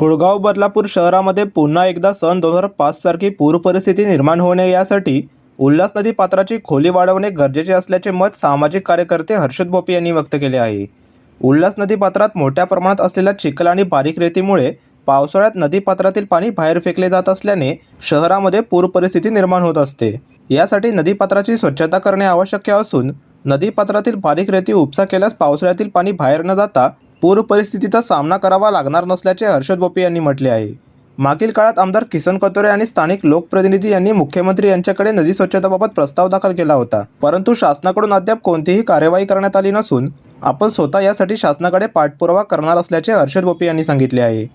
कुळगाव बदलापूर शहरामध्ये पुन्हा एकदा सन दोन हजार पाच सारखी पूर परिस्थिती निर्माण होऊ नये यासाठी उल्हास नदी पात्राची खोली वाढवणे गरजेचे असल्याचे मत सामाजिक कार्यकर्ते हर्षद बोपी यांनी व्यक्त केले आहे. उल्हास नदी पात्रात मोठ्या प्रमाणात असलेल्या चिखल आणि बारीक रेतीमुळे पावसाळ्यात नदी पात्रातील पाणी बाहेर फेकले जात असल्याने शहरामध्ये पूर परिस्थिती निर्माण होत असते. यासाठी नदीपात्राची स्वच्छता करणे आवश्यक असून नदीपात्रातील बारीक रेती उपसा केल्यास पावसाळ्यातील पाणी बाहेर न जाता पूर परिस्थितीचा सामना करावा लागणार नसल्याचे हर्षद बोपे यांनी म्हटले आहे. मागील काळात आमदार किसन कतोरे आणि स्थानिक लोकप्रतिनिधी यांनी मुख्यमंत्री यांच्याकडे नदी स्वच्छतेबाबत प्रस्ताव दाखल केला होता. परंतु शासनाकडून अद्याप कोणतीही कार्यवाही करण्यात आली नसून आपण स्वतः यासाठी शासनाकडे पाठपुरावा करणार असल्याचे हर्षद बोपे यांनी सांगितले आहे.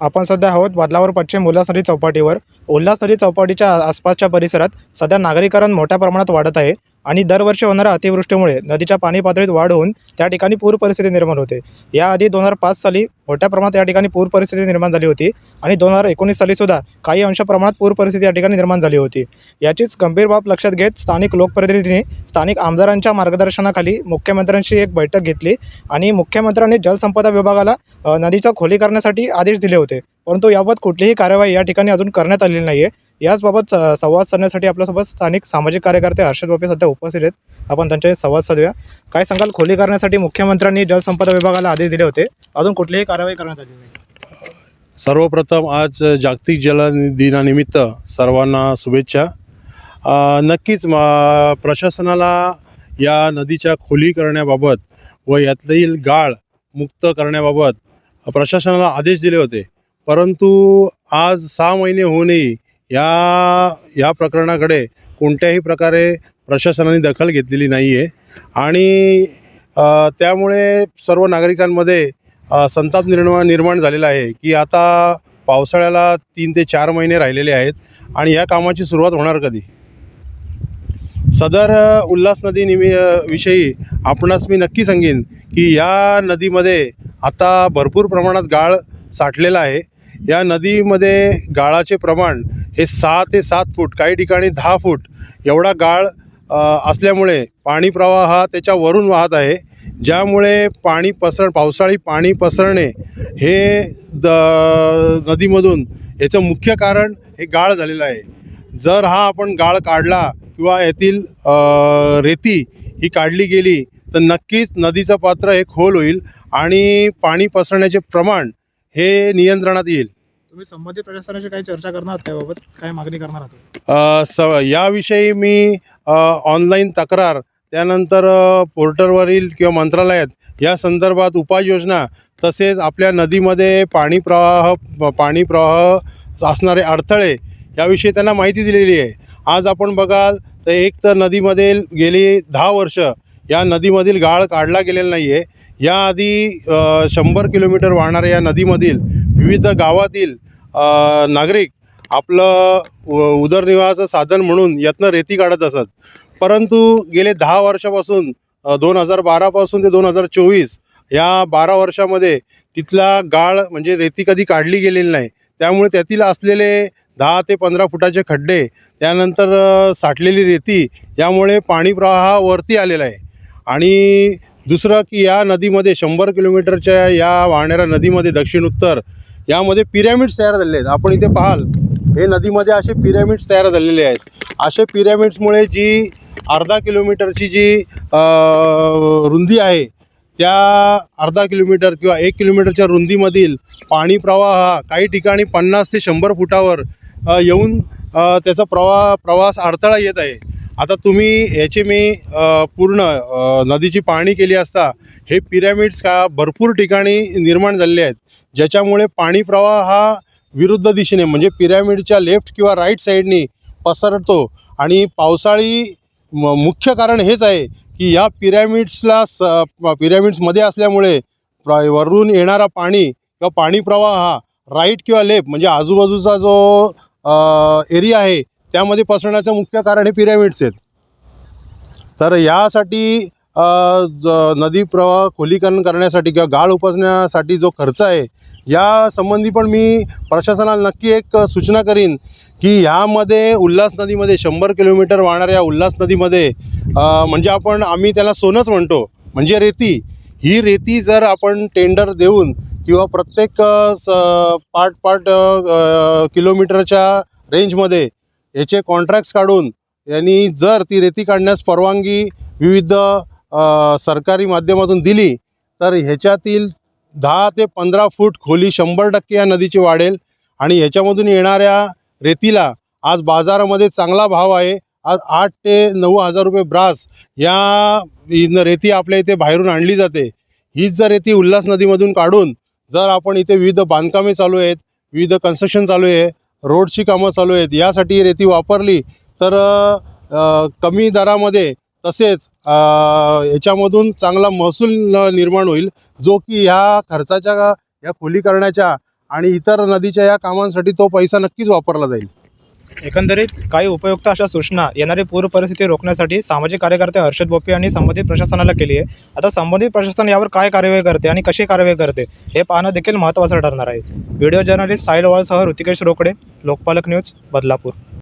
आपण सध्या आहोत बदलावर पश्चिम उल्हासनदी चौपाटीवर. उल्हासनदी चौपाटीच्या आसपासच्या परिसरात सध्या नागरीकरण मोठ्या प्रमाणात वाढत आहे. आणि दरवर्षी होणाऱ्या अतिवृष्टीमुळे नदीच्या पाणी पातळीत वाढ होऊन त्या ठिकाणी पूर परिस्थिती निर्माण होते. याआधी दोन हजार पाच साली मोठ्या प्रमाणात या ठिकाणी पूर परिस्थिती निर्माण झाली होती आणि दोन हजार एकोणीस सालीसुद्धा काही अंश प्रमाणात पूर परिस्थिती या ठिकाणी निर्माण झाली होती. याचीच गंभीर बाब लक्षात घेत स्थानिक लोकप्रतिनिधींनी स्थानिक आमदारांच्या मार्गदर्शनाखाली मुख्यमंत्र्यांशी एक बैठक घेतली आणि मुख्यमंत्र्यांनी जलसंपदा विभागाला अ, नदीचा खोली करण्यासाठी आदेश दिले होते. परंतु याबाबत कुठलीही कार्यवाही या ठिकाणी अजून करण्यात आलेली नाही आहे याचबाबत संवाद साधण्यासाठी आपल्यासोबत स्थानिक सामाजिक कार्यकर्ते हर्षद बापे सध्या उपस्थित आहेत. आपण त्यांच्याशी संवाद साधूया. काय सांगाल खोली करण्यासाठी मुख्यमंत्र्यांनी जलसंपदा विभागाला आदेश दिले होते. अजून कुठलीही कारवाई करण्यात आली नाही. सर्वप्रथम आज जागतिक जल दिनानिमित्त सर्वांना शुभेच्छा. नक्कीच प्रशासनाला या नदीच्या खोली करण्याबाबत व यातील गाळ मुक्त करण्याबाबत प्रशासनाला आदेश दिले होते. परंतु आज सहा महिने होऊनही या या प्रकरणाकडे कोणत्याही प्रकारे प्रशासनाने दखल घेतलेली नाही आहे आणि त्यामुळे सर्व नागरिकांमध्ये संताप निर्माण निर्माण झालेला आहे की आता पावसाळ्याला तीन ते चार महिने राहिलेले आहेत आणि या कामाची सुरुवात होणार कधी? सदर उल्हास नदी निमि विषयी आपणास मी नक्की सांगेन की या नदीमध्ये आता भरपूर प्रमाणात गाळ साठलेला आहे. या नदीमध्ये गाळाचे प्रमाण हे सहा ते सात फूट काही ठिकाणी दहा फूट एवढा गाळ असल्यामुळे पाणी प्रवाह हा त्याच्यावरून वाहत आहे ज्यामुळे पाणी पसर पावसाळी पाणी पसरणे हे द नदीमधून याचं मुख्य कारण हे गाळ झालेलं आहे. जर हा आपण गाळ काढला किंवा येथील रेती ही काढली गेली तर नक्कीच नदीचं पात्र हे खोल होईल आणि पाणी पसरण्याचे प्रमाण हे नियंत्रणात येईल. तुम्ही संबंधित प्रशासनाशी काही चर्चा करणार आहात त्याबाबत? काय मागणी करणार आहात? अ, स याविषयी मी ऑनलाईन तक्रार त्यानंतर अ, पोर्टलवरील किंवा मंत्रालयात या संदर्भात उपाययोजना तसेच आपल्या नदीमध्ये पाणी प्रवाह पाणी प्रवाह असणारे अडथळे याविषयी त्यांना माहिती दिलेली आहे. आज आपण बघाल तर एक तर नदीमध्ये गेली दहा वर्ष या नदीमधील गाळ काढला गेलेला नाही आहे याआधी शंभर किलोमीटर वाहणाऱ्या या नदीमधील विविध गावातील नागरिक आपलं उदरनिर्वाहाचं साधन म्हणून यातनं रेती काढत असत. परंतु गेले दहा वर्षापासून दोन हजार बारापासून ते दोन हजार चोवीस या बारा वर्षामध्ये तिथला गाळ म्हणजे रेती कधी काढली गेलेली नाही. त्यामुळे त्यातील असलेले दहा ते पंधरा फुटाचे खड्डे त्यानंतर साठलेली रेती यामुळे पाणी प्रवाह वरती आलेला आहे. आणि दुसरं की या नदीमध्ये शंभर किलोमीटरच्या या वाहणाऱ्या नदीमध्ये दक्षिण उत्तर यामध्ये पिरॅमिड्स तयार झालेले आहेत. आपण इथे पाहाल हे नदीमध्ये असे पिरॅमिड्स तयार झालेले आहेत. असे पिरॅमिड्समुळे जी अर्धा किलोमीटरची जी रुंदी आहे त्या अर्धा किलोमीटर किंवा एक किलोमीटरच्या रुंदीमधील पाणी प्रवाह हा काही ठिकाणी पन्नास ते शंभर फुटावर येऊन त्याचा प्रवा प्रवास अडथळा येत आहे. आता तुम्ही याची मी पूर्ण नदीची पाहणी केली असता हे पिरॅमिड्स का भरपूर ठिकाणी निर्माण झालेले आहेत ज्याच्यामुळे पाणी प्रवाह हा विरुद्ध दिशेने म्हणजे पिरॅमिडच्या लेफ्ट किंवा राईट साईडनी पसरतो. आणि पावसाळी म मुख्य कारण हेच आहे की या पिरॅमिड्सला स पिरॅमिड्समध्ये असल्यामुळे प्र- वरून येणारा पाणी किंवा पाणी प्रवाह हा राईट किंवा लेफ्ट म्हणजे आजूबाजूचा जो एरिया आहे त्यामध्ये पसरण्याचं मुख्य कारण हे पिरॅमिड्स आहेत. तर यासाठी ज नदी प्रवाह खोलीकरण करण्यासाठी किंवा गाळ उपसण्यासाठी जो खर्च आहे या संबंधी पण मी प्रशासनाला नक्की एक सूचना करीन की ह्यामध्ये उल्हास नदीमध्ये शंभर किलोमीटर वाहणाऱ्या उल्हास नदीमध्ये म्हणजे आपण आम्ही त्याला सोनंच म्हणतो म्हणजे रेती. ही रेती जर आपण टेंडर देऊन किंवा प्रत्येक स पार्ट पार्ट किलोमीटरच्या रेंजमध्ये याचे कॉन्ट्रॅक्ट्स काढून यांनी जर ती रेती काढण्यास परवानगी विविध सरकारी माध्यमातून दिली तर ह्याच्यातील दहा ते पंधरा फूट खोली शंभर टक्के या नदीची वाढेल आणि ह्याच्यामधून येणाऱ्या रेतीला आज बाजारामध्ये चांगला भाव आहे. आज आठ ते नऊ हजार रुपये ब्रास या रेती आपल्या इथे बाहेरून आणली जाते. हीच जर रेती उल्हास नदीमधून काढून जर आपण इथे विविध बांधकामे चालू आहेत विविध कन्स्ट्रक्शन चालू आहे रोडची कामं चालू आहेत. यासाठी रेती वापरली तर कमी दरामध्ये तसेच याच्यामधून चांगला महसूल निर्माण होईल जो की ह्या खर्चाच्या या खोलीकरणाच्या आणि इतर नदीच्या या कामांसाठी तो पैसा नक्कीच वापरला जाईल. एकंदरीत काही उपयुक्त अशा सूचना येणारी पूर परिस्थिती रोखण्यासाठी सामाजिक कार्यकर्ते हर्षद बोपे यांनी संबंधित प्रशासनाला केली आहे. आता संबंधित प्रशासन यावर काय कार्यवाही करते आणि कशी कार्यवाही करते हे पाहणं देखील महत्त्वाचं ठरणार आहे. व्हिडिओ जर्नलिस्ट साहिल वाळसह ऋतिकेश रोकडे लोकपालक न्यूज बदलापूर.